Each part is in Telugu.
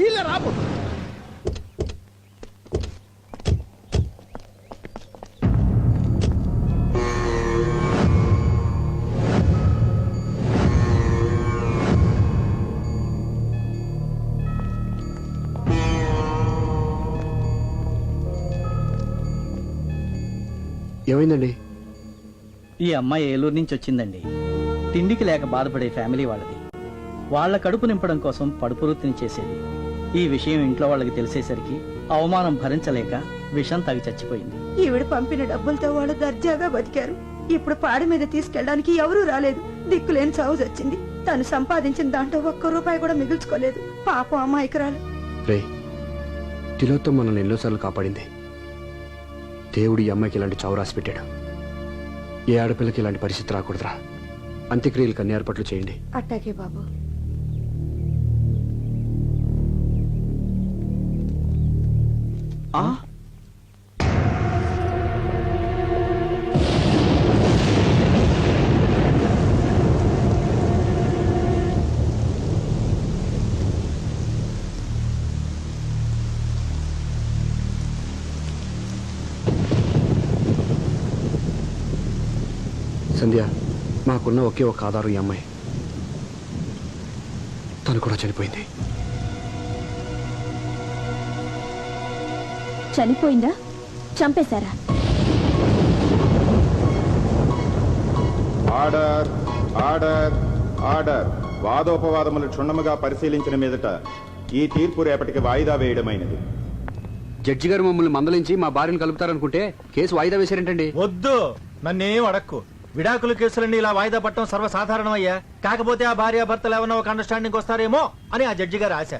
ఇలా రాబో. ఏమైందండి? ఈ అమ్మాయి ఏలూరు నుంచి వచ్చిందండి. తిండికి లేక బాధపడే ఫ్యామిలీ వాళ్ళది. వాళ్ళ కడుపు నింపడం కోసం పడుపు వృత్తిని చేసేది. ఈ విషయం ఇంట్లో వాళ్ళకి తెలిసేసరికి అవమానం భరించలేక విషం తగి చచ్చిపోయింది. ఈవిడ పంపిన డబ్బులతో వాళ్ళు దర్జాగా బతికారు. ఇప్పుడు పాడి మీద తీసుకెళ్ళడానికి ఎవరూ రాలేదు. దిక్కులేని చావు వచ్చింది. తను సంపాదించిన దాంట్లో ఒక్క రూపాయి కూడా మిగుల్చుకోలేదు. పాపం అమాయకురాలు. రే తిలోత్తం మనల్ని ఎన్నోసార్లు కాపాడింది. దేవుడు ఈ అమ్మాయికి ఇలాంటి చావు రాసి పెట్టాడు. ఏ ఆడపిల్లకి ఇలాంటి పరిస్థితి రాకూడదురా. అంత్యక్రియలకు అన్ని ఏర్పాట్లు చేయండి. అట్టాకే బాబు. సంధ్య మాకున్న ఒకే ఒక ఆధారం ఈ అమ్మాయి. తను కూడా చనిపోయింది. చనిపోయిందా? చంపేశారా? Order order order. వాదోపవాదములు క్షుణ్ణముగా పరిశీలించిన మీదట ఈ తీర్పు రేపటికి వాయిదా వేయడమైనది. జడ్జి గారు మమ్మల్ని మందలించి మా భార్యను కలుపుతారనుకుంటే కేసు వాయిదా వేశారేంటండి? వద్దు. నన్నేం అడక్కు. విడాకుల కేసులన్నీ ఇలా వాయిదా పట్టడం సర్వసాధారణమయ్యా. కాకపోతే ఆ భార్య భర్తలు ఏమన్నా ఒక అండర్స్టాండింగ్ వస్తారేమో అని ఆ జడ్జి గారి ఆశ.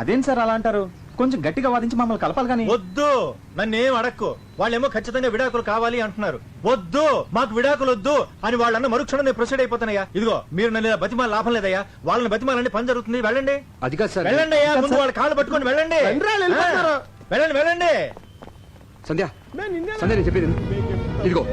అదేం సార్ అలా అంటారు? కొంచెం గట్టిగా వాదించి మమ్మల్ని కలపాలి కానీ. వద్దు! నన్నేం అడక్కు. వాళ్ళేమో ఖచ్చితంగా విడాకులు కావాలి అంటున్నారు. వద్దు! మాకు విడాకులు వద్దు! అని వాళ్ళన్న మరుక్షణం నేను ప్రొసీడ్ అయిపోతానయ్యా. ఇదిగో మీరు నన్ను ఇలా బతిమాల లాభం లేదయ్యా. వాళ్ళని బతిమాలంటే పని జరుగుతుంది. వెళ్ళండి. అది కాదు సార్. వెళ్ళండి అయ్యా. ముందు వాళ్ళ కాళ్ళు పట్టుకొని వెళ్ళండి. వెళ్ళండి వెళ్ళండి. సంధ్య. సంధ్య నేను చెప్పేది. ఇదిగో.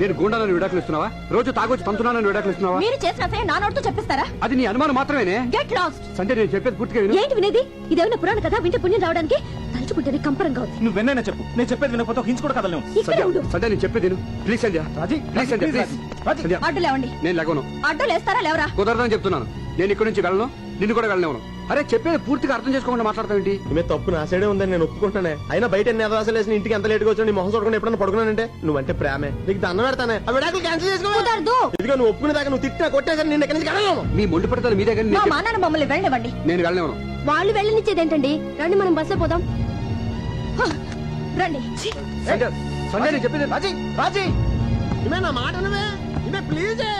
నేను గూండాలను విడాకులు ఇస్తున్నావా రోజు తాగొచ్చి తంతున్నానని విడాకులు ఇస్తున్నావా మీరు చేసిన అసహ్యం నా నోటితో చెప్పిస్తారా? అది నీ అనుమానం మాత్రమేనే? గెట్ లాస్ట్ సంధ్య నేను చెప్పేది పూర్తిగా విను. ఏంటి వినేది? ఇదేమైనా పురాణ కదా వింటే పుణ్యం రావడానికి తలుచుకుంటేనే కంపరంగా ఉంది. నువ్వు వెన్నైనా చెప్పు. నేను చెప్పేది వినకపోతే ఒక ఇంచు కూడా కదలేము ఇక్కడే సంధ్య ఉండు. సంధ్య నేను చెప్పేది విను. Please Sandhya. Raji please Sandhya please Raji. Sandhya అడ్డు లేవండి. నేను లేవను. అడ్డు లేస్తారా? లేవరా? కుదరదని చెప్తున్నాను. నేను ఇక్కడి నుంచి వెళ్ళను. నిన్ను కూడా వెళ్ళనివ్వను అరే చెప్పేది పూర్తిగా అర్థం చేసుకోకుండా మాట్లాడతావేంటి? ఈమె తప్పు నా సైడే ఉందని నేను ఒప్పుకుంటానే. అయినా బయట ఎన్ని అదవాసాలు వేసిన ఇంటికి ఎంత లేట్గా వచ్చి నీ మొహం చూడకుండా ఎప్పుడన్నా పడుకున్నానంటే? నువ్వంటే ప్రేమే. నీకు దండం పెడతానే. ఆ విడాకులు క్యాన్సిల్ చేసుకో. కుదరదు. ఇదిగో నువ్వు ఒప్పుకునే దాకా నువ్వు తిట్టినా కొట్టేసరి నేను ఎక్కడి నుంచి కడగలను మీ మొండి పడతాను మీ దగ్గర మా నేను మా నాన్న మమ్మల్ని వెళ్ళనివ్వండి. నేను వెళ్ళనివ్వను వాళ్ళు వెళ్ళనిచ్చేదేంటండి రండి మనం బస్సులో పోదాం. హ, రండి. సంధ్య నేను చెప్పేది రాజీ రాజీ ఈమె నా మాట నువ్వే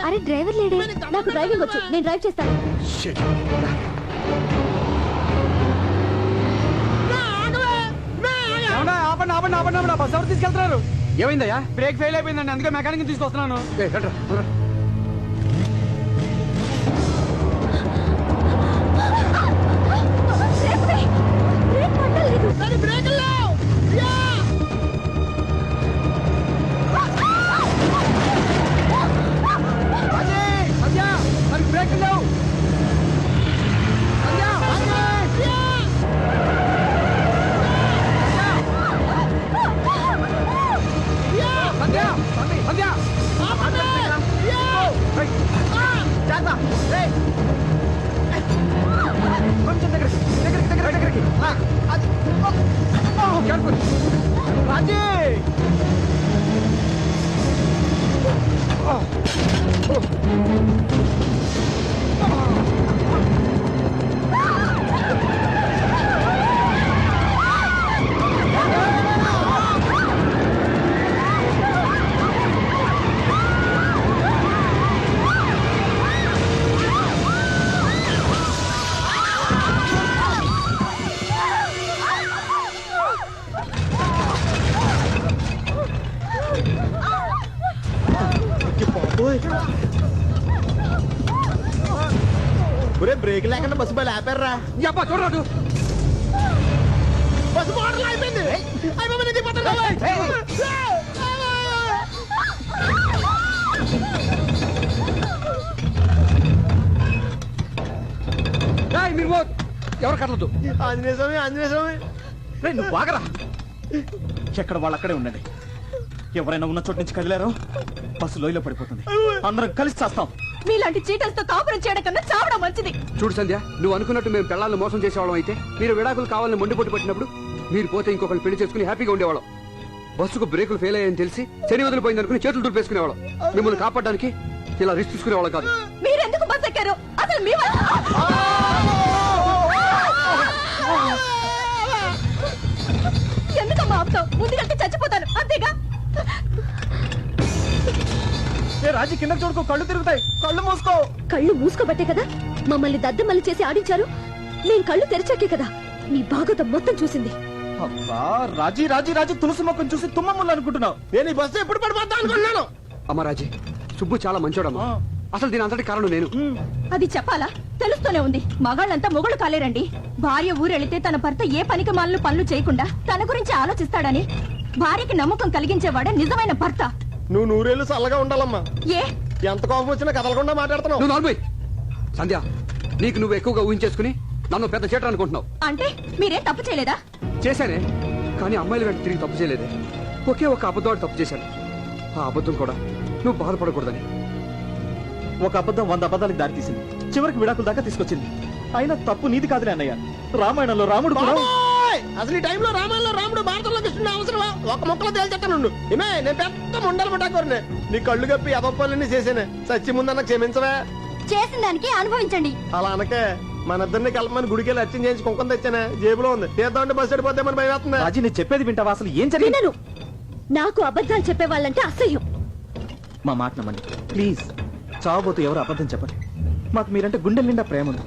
అరే డ్రైవర్ లేడే. నాకు డ్రైవింగ్ వచ్చు. నేను డ్రైవ్ చేస్తాను. Shit. ఆపండి ఆపండి ఆపండి ఆపండి. బస్ ఎవరు తీసుకెళ్తున్నారు? ఏమైందయ్యా? బ్రేక్ ఫెయిల్ అయిపోయిందండి. అందుకే మెకానిక్ తీసుకొస్తున్నాను. బ్రేక్. బ్రేక్ బ్రేక్ లేకుండా బస్సు బయలు ఆపారా యబ్బా, చూడరాదు బస్సు మోడల్ అయిపోయింది మీరు. ఎవరు కదలదు? ఆంజనేయ స్వామి ఆంజనేయ స్వామి. నువ్వు బాగరా ఎక్కడ వాళ్ళు అక్కడే ఉండండి. ఎవరైనా ఉన్న చోటు నుంచి కదిలారో. బస్సు లోయలో పడిపోతుంది. అందరం కలిసి చేస్తాం. మీలాంటి చీటలతో కాపురం చేయడం కన్నా చావడం మంచిది. చూడు సంధ్య నువ్వు అనుకున్నట్టు మేము పిల్లల్ని మోసం చేసేవాళ్ళం అయితే మీరు విడాకులు కావాలని మొండిపోటు పట్టినప్పుడు మీరు పోతే ఇంకొకరిని పెళ్ళి చేసుకుని హ్యాపీగా ఉండేవాళ్ళం. బస్సుకు బ్రేకులు ఫెయిల్ అయ్యాయని తెలిసి శని వదిలిపోయింది అనుకుని చేతులు దులిపేసుకునేవాళ్ళం. మిమ్మల్ని కాపాడడానికి ఇలా రిస్క్ తీసుకునేవాళ్ళం కాదు. మీరెందుకు బస్ ఎక్కారు? అసలు మీ వల్ల ఎందుకమ్మా ఆపుతావు? ముందుకంటే చచ్చిపోతాను. అంతేగా? ఏ రాజీ కింద చూడుకో కళ్ళు తిరుగుతాయి. కళ్ళు మూసుకో. కళ్ళు మూసుకోబట్టే కదా? మమ్మల్ని దద్దమల్లి చేసి ఆడించారు? నేను కళ్ళు తెరిచాకే కదా? మీ భాగవతం మొత్తం చూసింది. అబ్బా రాజీ రాజీ రాజీ తులసి మొక్కను చూసి తుమ్మములు అనుకుంటున్నావు. నేను ఈ బస్సు ఎప్పుడు పడిపోతా అనుకున్నాను అమ్మరాజీ సుబ్బు చాలా మంచోడమ్మా. అసలు దీని అంతటి కారణం నేను. అది చెప్పాలా? తెలుస్తూనే ఉంది. మగాళ్ళంతా మొగుడు కాలేరండి. భార్య ఊరెళితే తన భర్త ఏ పనికి మాలను పనులు చేయకుండా తన గురించి ఆలోచిస్తాడని భార్యకి నమ్మకం కలిగించేవాడే నిజమైన భర్త. నువ్వు నూరేళ్ళు చల్లగా ఉండాలమ్మా. ఏ? ఎంత కోపం వచ్చినా కదలకుండా మాట్లాడుతున్నావు. నువ్వు నార్మల్ సంధ్య నీకు నువ్వు ఎక్కువగా ఊహించేసుకుని నన్ను పెద్ద చేటర్ అనుకుంటున్నావు. అంటే మీరేం తప్పు చేయలేదా? చేశానే కానీ అమ్మాయిల వెంట తిరిగి తప్పు చేయలేదే. ఒకే ఒక అబద్ధం తప్పు చేశాను. ఆ అబద్ధం కూడా నువ్వు బాధపడకూడదని. ఒక అబద్ధం వంద అబద్ధాలకు దారి తీసింది చివరికి విడాకుల దాకా తీసుకొచ్చింది. అయినా తప్పు నీది కాదులే అన్నయ్య. రామాయణంలో రాముడు కూడా! అసలు ఈ టైంలో రామాయణంలో రాముడు భారతంలో కృష్ణుడు అవసరమా? ఒక మొక్కలో తేల్చెత్తాను ఏమే నేను పెద్ద ముండలు ముట్టాకోరనే నీ కళ్ళు కప్పి అదొప్పలన్నీ చేసేనే. సచ్చి ముందన్న క్షమించవే. చేసిన దానికి అనుభవించండి. అలా అనకే మన ఇద్దరిని కలపమని గుడికి వెళ్ళి అర్చన చేయించి కుంకుమ తెచ్చానే. జేబులో ఉంది. తీద్దామంటే బస్సు వెళ్ళిపోతే మన భయం వేస్తుంది. రాజీ నేను చెప్పేది వింటావా? అసలు ఏం జరిగింది? వినను నాకు అబద్ధాలు చెప్పేవాళ్ళంటే అసహ్యం. మా మాట నమ్మండి. ప్లీజ్ చావబోతూ ఎవరు అబద్ధం చెప్పండి. మాకు మీరంటే గుండెల నిండా ప్రేమ ఉంది.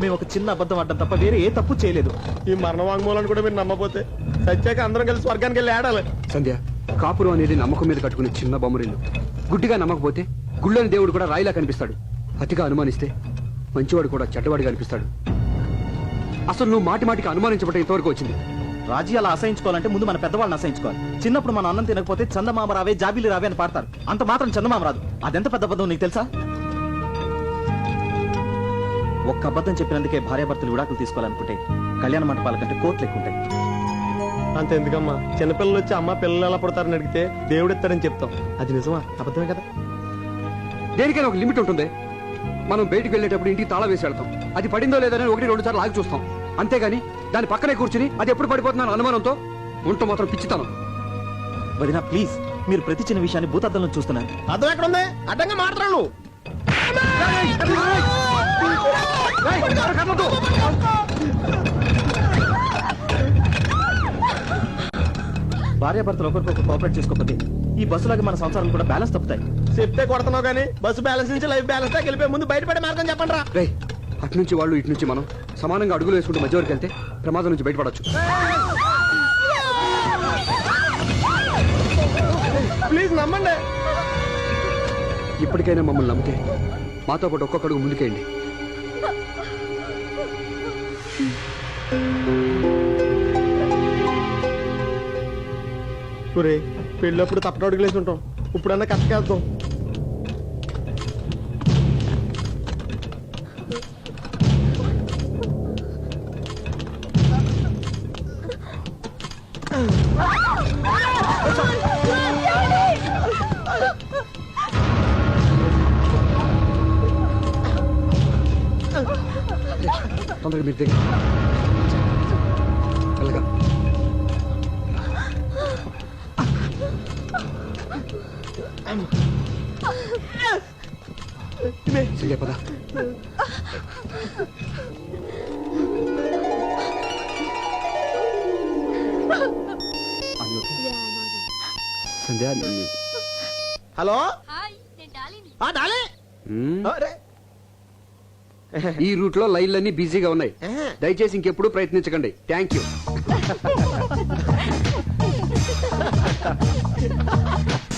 మేము ఒక చిన్న అబద్ధం ఆడడం తప్ప వేరే ఏ తప్పు చేయలేదు. ఈ మరణ వాంగ్మూలాన్ని కూడా మీరు నమ్మపోతే సత్యాక అందరం కలిసి స్వర్గానికి వెళ్ళి ఆడాలి. సంధ్య కాపురం అనేది నమ్మకం మీద కట్టుకునే చిన్న బొమ్మరిల్లు. గుడ్డిగా నమ్మకపోతే గుళ్ళని దేవుడు కూడా రాయిలా కనిపిస్తాడు. అతిగా అనుమానిస్తే మంచివాడు కూడా చెడ్డవాడిగా అనిపిస్తాడు. అసలు నువ్వు మాటి మాటికి అనుమానించబట్టే ఇంతవరకు వచ్చింది. రాజీ అలా అసహించుకోవాలంటే ముందు మన పెద్దవాళ్ళని అసహించుకోవాలి. చిన్నప్పుడు మన అన్నం తినకపోతే చందమామ రావే జాబిలి రావే అని పాడతారు. అంత మాత్రం చందమామ రాదు. అదెంత పెద్ద అబద్ధం నీకు తెలుసా? ఒక్క అబద్ధం చెప్పినందుకే భార్యాభర్తలు విడాకులు తీసుకోవాలనుకుంటే కళ్యాణ మంటపాల కంటే కోట్లు ఎక్కువ ఉంటాయి అంత ఎందుకమ్మా చిన్నపిల్లలు వచ్చి అమ్మ పిల్లలు ఎలా పుడతారని అడిగితే దేవుడు ఇస్తాడని చెప్తాం. అది నిజమా? అబద్ధమే కదా? దేనికైనా ఒక లిమిట్ ఉంటుంది. మనం బయటికి వెళ్ళేటప్పుడు ఇంటికి తాళం వేసి వెళ్తాం. అది పడిందో లేదని ఒకటి రెండు సార్లు ఆగి చూస్తాం. అంతేగాని దాని పక్కనే కూర్చుని అది ఎప్పుడు పడిపోతున్నాను అనుమానంతో ఉంటూ మాత్రం పిచ్చితాను. వదినా ప్లీజ్ మీరు ప్రతి చిన్న విషయాన్ని భూతద్దంలో చూస్తున్నారు. అర్థం ఎక్కడ ఉంది అడ్డంగా మాట్లాడు. నువ్వు భార్యాభర్తలు ఒకరికొకరు కోఆపరేట్ చేసుకోకపోతే ఈ బస్సులాగా మన సంసారాలు కూడా బ్యాలెన్స్ తప్పుతాయి. చెప్తే కొడుతున్నావు కానీ బస్సు బ్యాలెన్స్ నుంచి లైఫ్ బ్యాలెన్స్ దాకా వెళ్ళిపోయి ముందు బయటపడే మార్గం చెప్పండి రా. రే అటు నుంచి వాళ్ళు ఇటు నుంచి మనం. సమానంగా అడుగులు వేసుకుంటూ మధ్య వరకు వెళ్తే ప్రమాదం నుంచి బయటపడచ్చు. ప్లీజ్ నమ్మండి. ఇప్పటికైనా మమ్మల్ని నమ్మితే మాతో పాటు ఒక్కొక్క అడుగు ముందుకేయండి. ఒరే పెళ్ళప్పుడు తప్పట అడుగులేసి ఉంటాం. ఇప్పుడన్నా కష్టకేద్దాం తొందరగా మీరు దగ్గర వెళ్ళగా. సంజయ్ పద. సంధ్య నీ- హలో? ఆ, డాలీ. మ్మ్. అరే. ఈ రూట్లో లైన్లన్నీ బిజీగా ఉన్నాయి. దయచేసి ఇంకెప్పుడు ప్రయత్నించకండి. Thank you